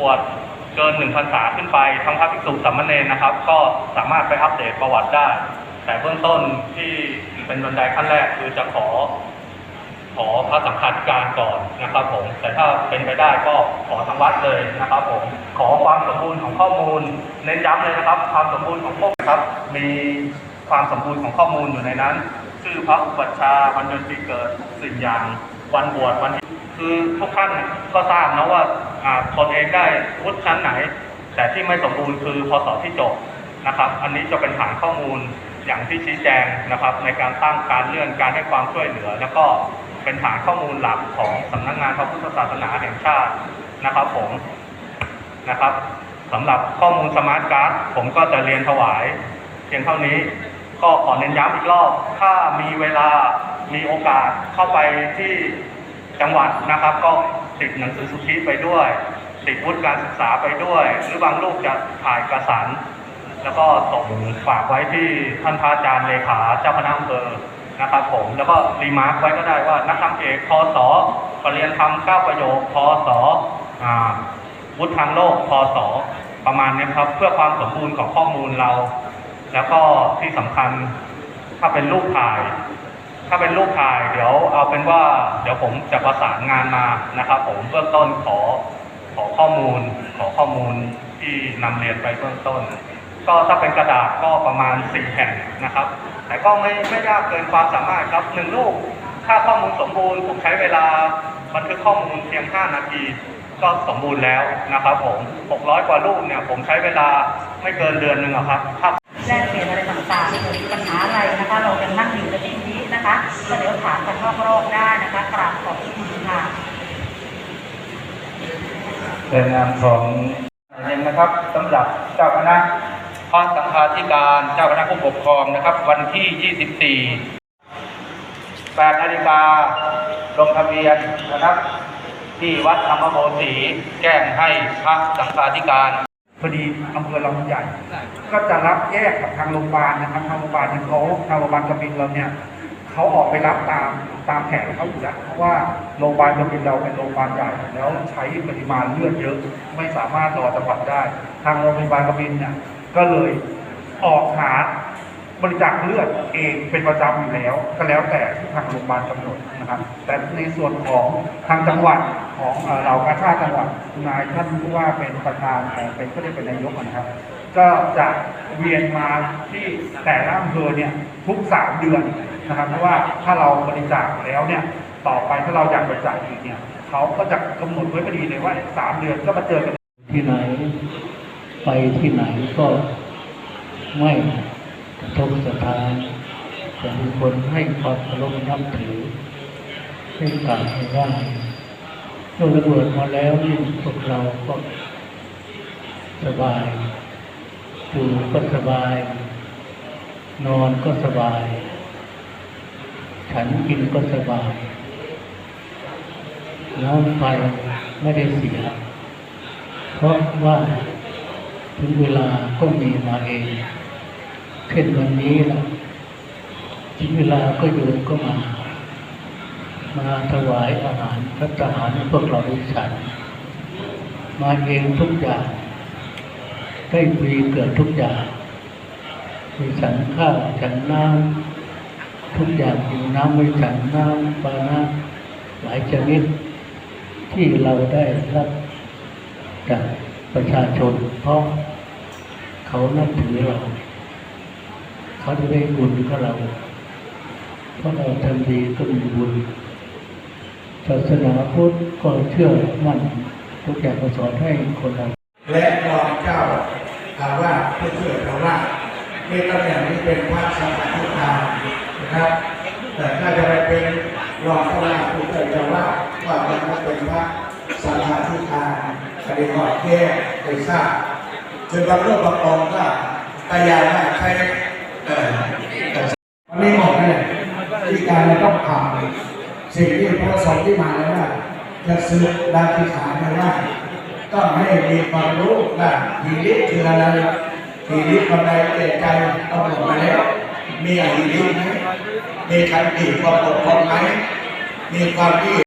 บวชเกินหนึ่งพรรษาขึ้นไปทั้งพระภิกษุสามเณรนะครับ ก็สามารถไปอัปเดตประวัติได้ แต่เบื้องต้นที่เป็นบันไดขั้นแรกคือจะขอ ขอพระสังฆาธิการก่อนนะครับผม แต่ถ้าเป็นไปได้ก็ขอทางวัดเลยนะครับผมขอความสมบูรณ์ของข้อมูล เน้นย้ำเลยนะครับ ความสมบูรณ์ของข้อมูลครับ มีความสมบูรณ์ของข้อมูลอยู่ในนั้นชื่อพระอุปัชฌาย์วันเดือนปีเกิดทุกสิ่งอย่างวันบวชวันที่คือทุกท่านก็ทราบนะว่า ตนเองได้วุฒิชั้นไหน แต่ที่ไม่สมบูรณ์คือพศที่จบนะครับ อันนี้จะเป็นฐานข้อมูลอย่างที่ชี้แจงนะครับ ในการตั้งการเลื่อนการให้ความช่วยเหลือ แล้วก็เป็นฐานข้อมูลหลักของสำนักงานพระพุทธศาสนาแห่งชาตินะครับผมนะครับสำหรับข้อมูลสมาร์ทการ์ดผมก็จะเรียนถวายเพียงเท่านี้ก็ขอเน้นย้ำอีกรอบ ถ้ามีเวลามีโอกาสเข้าไปที่ จังหวัดนะครับ ก็ติดหนังสือสุทธิไปด้วยติดวุฒิการศึกษาไปด้วย หรือบางลูกจะถ่ายเอกสารแล้วก็ส่งฝากไว้ที่ท่านพระอาจารย์เลขาเจ้าคณะอำเภอนะครับผมแล้วก็รีมาร์คไว้ก็ได้ว่านักธรรมเอกพศปรริญญาธรรมเก้าประโยคพศอ่าวุฒิทางโลกพศประมาณนี้ครับ เพื่อความสมบูรณ์ของข้อมูลเรา แล้วก็ที่สำคัญถ้าเป็นรูปถ่าย ถ้าเป็นรูปถ่ายเดี๋ยวเอาเป็นว่าเดี๋ยวผมจะประสานงานมานะครับ ผมเบื้องต้นขอขอข้อมูล ขอข้อมูลที่นำเรียนไปเบื้องต้น ก็ถ้าเป็นกระดาษก็ประมาณ4แผ่นนะครับ แต่ก็ไม่ไม่ยากเกินความสามารถครับหนึ่งรูปถ้าข้อมูลสมบูรณ์ผมใช้เวลาบันทึกข้อมูลเพียง 5 นาที ก็สมบูรณ์แล้วนะครับผม 600 กว่ารูปเนี่ยผมใช้เวลาไม่เกินเดือนหนึ่งครับถ้าแลกเปลี่ยนอะไรต่างๆมีปัญหาอะไรนะคะเรายังนั่งอยู่ในที่ นี้นะคะก็เดี๋ยวถามกันนอกรอบได้นะคะกราบขอบพระคุณค่ะในนามของหนึ่งนะครับสำหรับเจ้าคณะพระสังฆาธิการเจ้าคณะผู้ปกครองนะครับ วันที่ 24 8นาฬิกาลงทะเบียนนะครับ ที่วัดธรรมโมสีแจ้งให้พระสังฆาธิการพอดีอำเภอลำใหญ่ ก็จะรับแยกกับทางโรงพยาบาลนะครับทางโรงพยาบาลเนี่ยเขาทางโรงพยาบาลกบินเราเนี่ย เขาออกไปรับตามตามแผนเขาอยู่แล้วเพราะว่าโรงพยาบาลกบินเราเป็นโรงพยาบาลใหญ่แล้วใช้ปริมาณเลือดเยอะ ไม่สามารถรอจังหวัดได้ ทางโรงพยาบาลกบินเนี่ยก็เลยออกหาบริจาคเลือดเองเป็นประจำอยู่แล้ว ก็แล้วแต่ที่ทางโรงพยาบาลกำหนดนะครับ แต่ในส่วนของทางจังหวัด ของเอ่อเรากาชาติจังหวัดนายท่านผู้ว่าเป็นประธานเป็นก็ได้เป็นนายกนะครับ ก็จะเวียนมาที่แต่ละอำเภอเนี่ยทุกสามเดือนนะครับเพราะว่าถ้าเราบริจาคแล้วเนี่ยต่อไปถ้าเราอยากบริจาคอีกเนี่ยเขาก็จะกำหนดไว้พอดีเลยว่าสามเดือนก็มาเจอกันที่ไหน ไปที่ไหนก็ไม่กระทบสถานแต่มีคนให้ความเคารพนับถือให้การให้ไหว่า เมื่อระเบิดมาแล้วนี่พวกเราก็สบายอยู่ก็สบาย นอนก็สบาย ฉันกินก็สบายน้ำไฟไม่ได้เสีย เพราะว่าถึงเวลาก็มีมาเองเช่นวันนี้ล่ะถึงเวลาก็โยมก็มา มาถวายอาหารพระทหารพวกเราได้ฉันมาเองทุกอย่างได้ฟรีเกิดทุกอย่างมีฉันข้าวฉันน้ำทุกอย่างอยู่น้ำไม่ฉันน้ำปลาน้ำหลายชนิดที่เราได้รับจากประชาชน เพราะเขานับถือเรา เขาจะได้บุญกับเรา เพราะเราทำดีก็มีบุญ ศาสนาพุทธก็เชื่อมั่นทุกอย่างก็สอนให้คนเราและรองเจ้าอาวาสผู้ช่วยเจ้าอาวาสมีตำแหน่งนี้เป็นพระสังฆาธิกานะครับ แต่ถ้าจะไปเป็นรองเจ้าอาวาสผู้ช่วยเจ้าอาวาสก็จะมาเป็นพระสังฆาธิการคดีขอแก้ไปทราบจนบางเรื่องบางองค์ก็พยายามใช้เอ่อวันนี้หมดเลยที่การเราต้องผ่าน สิ่งที่พระสงฆ์ที่มาแล้วว่าจะซื้อดาธิฐานไว้ว่าต้องให้มีความรู้ว่าฮีริคืออะไรฮีริคนใดเกิดใจต้องหมดมาแล้ว มีอหิริไหมมีขันติความอดทนไหมมีความที่